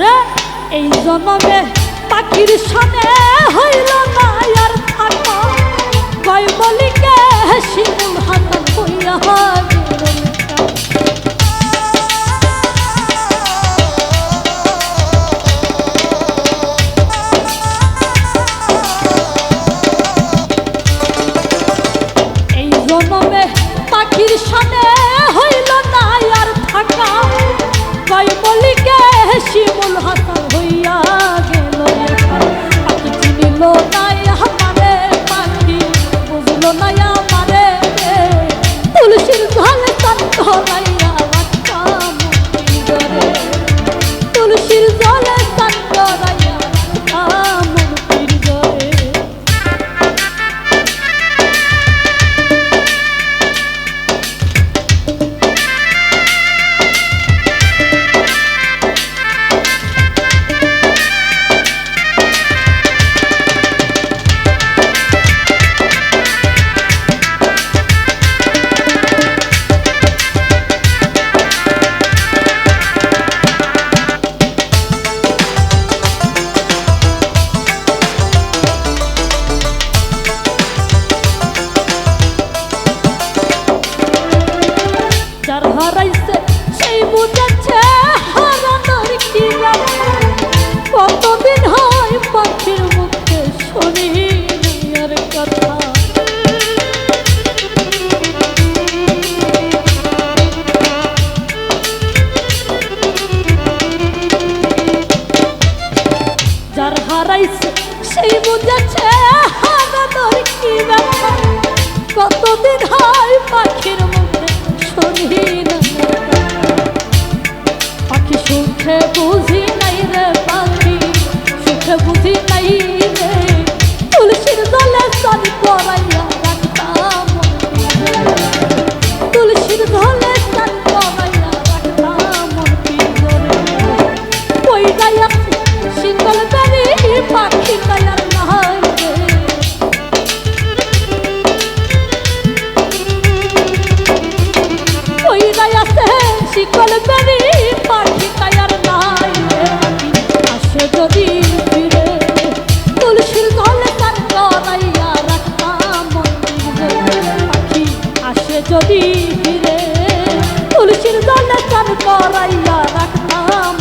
ওরে এই জন্মে পাখির সনে হইল না আর থাকা। কয় বলিকে সিং হাত হইয়া হয়। হারাইছে সেই বুঝেছে হারানোর কি। কতদিন হয় পাখির মুখে শুনি যার হারাইছে সেই বুঝেছে সুখে বুঝি নাই রে পাখি সুখে বুঝি নাই রে। তুলসীর জলে চান করাইয়া রাখতাম। তুলসীর জলে চান করাইয়া রাখতাম ওই গায়া শীতল বেরি পাখি গায়াতে শিকল বেরি ফিরে তুলসীর দলে চান করাইয়া রাখতাম।